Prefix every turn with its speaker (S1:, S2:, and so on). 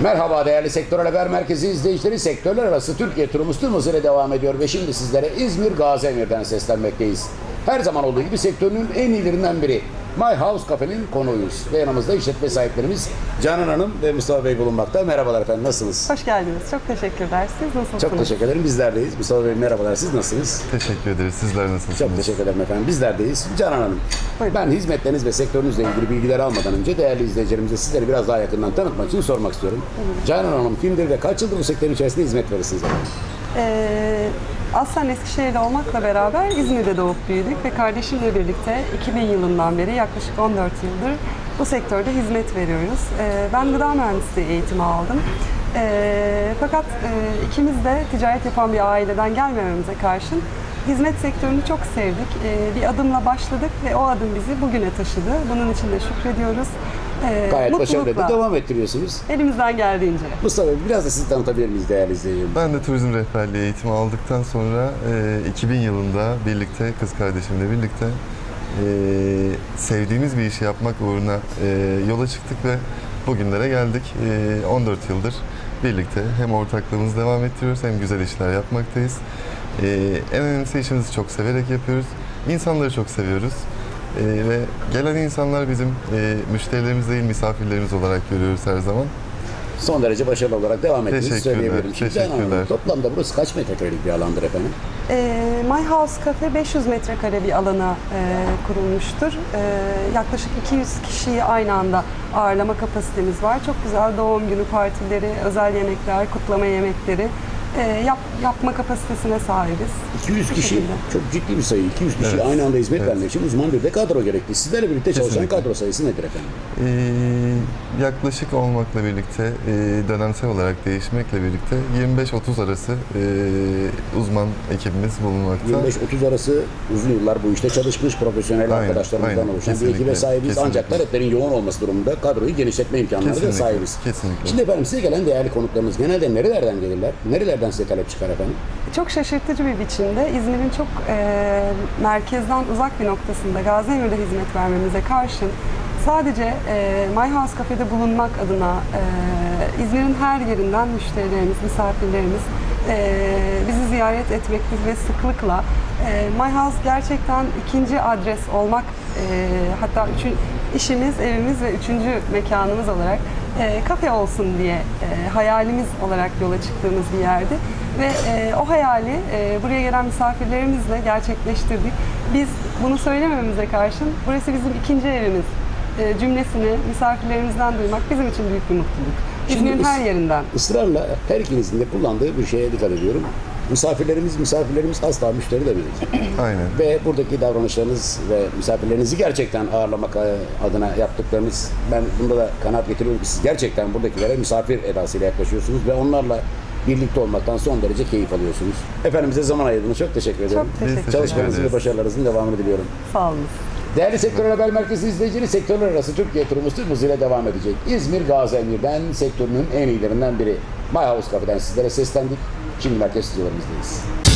S1: Merhaba değerli Sektör Haber Merkezi izleyicileri. Sektörler arası Türkiye turumuz tüm devam ediyor ve şimdi sizlere İzmir Gaziemir'den seslenmekteyiz. Her zaman olduğu gibi sektörünün en iyilerinden biri My House Cafe'nin konuğuyuz. Ve yanımızda işletme sahiplerimiz Canan Hanım ve Mustafa Bey bulunmakta. Merhabalar efendim nasılsınız?
S2: Hoş geldiniz. Çok teşekkürler. Siz nasılsınız?
S1: Çok teşekkür ederim. Bizlerdeyiz. Mustafa Bey merhabalar. Siz nasılsınız?
S3: Teşekkür ederiz. Sizler nasılsınız?
S1: Çok teşekkür ederim efendim. Bizlerdeyiz. Canan Hanım,
S2: Buyurun.
S1: ben hizmetleriniz ve sektörünüzle ilgili bilgileri almadan önce değerli izleyicilerimize sizleri biraz daha yakından tanıtmak için sormak istiyorum. Canan Hanım kimdir ve kaç yıldır bu sektörün içerisinde hizmet verirsiniz efendim?
S2: Ee, aslen Eskişehir'de olmakla beraber İzmir'de doğup büyüdük ve kardeşimle birlikte 2000 yılından beri yaklaşık 14 yıldır bu sektörde hizmet veriyoruz. Ee, ben gıda mühendisliği eğitimi aldım. Ee, fakat e, ikimiz de ticaret yapan bir aileden gelmememize karşın hizmet sektörünü çok sevdik. Ee, bir adımla başladık ve o adım bizi bugüne taşıdı. Bunun için de şükrediyoruz. Ee,
S1: Gayet başarılı
S2: mutlulukla,
S1: devam ettiriyorsunuz.
S2: Elimizden geldiğince.
S1: Mustafa Bey biraz da sizi tanıtabilir miyiz değerli izleyicilerimiz?
S3: Ben de turizm rehberliği eğitimi aldıktan sonra e, 2000 yılında birlikte, kız kardeşimle birlikte e, sevdiğimiz bir işi yapmak uğruna e, yola çıktık ve bugünlere geldik. E, 14 yıldır birlikte hem ortaklığımızı devam ettiriyoruz hem güzel işler yapmaktayız. E, en önemlisi işimizi çok severek yapıyoruz. İnsanları çok seviyoruz. E, ve gelen insanlar bizim e, müşterilerimiz değil misafirlerimiz olarak görüyoruz her zaman.
S1: Son derece başarılı olarak devam ettiğinizi
S3: Teşekkürler,
S1: söyleyebilirim. Şimdi Canan Hanım,
S3: teşekkürler.
S1: toplamda burası kaç metrekarelik bir alandır efendim?
S2: Ee, My House Cafe 500 metrekare bir alana e, kurulmuştur. E, yaklaşık 200 kişiyi aynı anda ağırlama kapasitemiz var. Çok güzel doğum günü partileri, özel yemekler, kutlama yemekleri e, yap, yapma kapasitesine sahibiz.
S1: 200
S2: Bu
S1: kişi
S2: şekilde.
S1: çok ciddi bir sayı. 200 kişi
S3: Evet.
S1: aynı anda hizmet
S3: Evet.
S1: vermek için uzman bir de kadro gerekli. Sizlerle birlikte çalışan
S3: Kesinlikle.
S1: kadro sayısı nedir efendim?
S3: Ee, yaklaşık olmakla birlikte, e, dönemsel olarak değişmekle birlikte 25-30 arası e, uzman ekibimiz bulunmakta.
S1: 25-30 arası uzun yıllar bu işte çalışmış profesyonel
S3: Aynen,
S1: arkadaşlarımızdan
S3: aynen.
S1: oluşan bir
S3: Kesinlikle,
S1: ekibe sahibiz.
S3: kesinlikle.
S1: Ancak taleplerin yoğun olması durumunda kadroyu genişletme imkanlarına da
S3: Kesinlikle,
S1: sahibiz.
S3: kesinlikle.
S1: Şimdi efendim size gelen değerli konuklarımız genelde nerelerden gelirler? Nerelerden size talep çıkar efendim?
S2: Çok şaşırtıcı bir biçimde İzmir'in çok e, merkezden uzak bir noktasında Gaziemir'de hizmet vermemize karşın sadece e, My House Cafe'de bulunmak adına e, İzmir'in her yerinden müşterilerimiz, misafirlerimiz e, bizi ziyaret etmekte ve sıklıkla e, My House gerçekten ikinci adres olmak e, hatta üçün, işimiz, evimiz ve üçüncü mekanımız olarak e, kafe olsun diye e, hayalimiz olarak yola çıktığımız bir yerdi. Ve e, o hayali e, buraya gelen misafirlerimizle gerçekleştirdik. Biz bunu söylememize karşın burası bizim ikinci evimiz e, cümlesini misafirlerimizden duymak bizim için büyük bir mutluluk. İzmir'in her yerinden.
S1: Israrla her ikinizin de kullandığı bir şeye dikkat ediyorum. Misafirlerimiz, misafirlerimiz asla müşteri demedik.
S3: Aynen.
S1: ve buradaki davranışlarınız ve misafirlerinizi gerçekten ağırlamak e, adına yaptıklarınız ben bunda da kanaat getiriyorum ki siz gerçekten buradakilere misafir edasıyla yaklaşıyorsunuz ve onlarla birlikte olmaktan son derece keyif alıyorsunuz. Efendim bize zaman ayırdınız. Çok teşekkür ederim.
S2: Çok teşekkür
S3: teşekkür
S1: Çalışmalarınızın ve başarılarınızın devamını diliyorum.
S2: Sağ olun.
S1: Değerli Sektör Haber Merkezi izleyicileri sektörler arası Türkiye turumuz tüm hızıyla devam edecek. İzmir Gaziemir'den sektörünün en iyilerinden biri. My House Cafe'den sizlere seslendik. kimler tescil aramızdayız.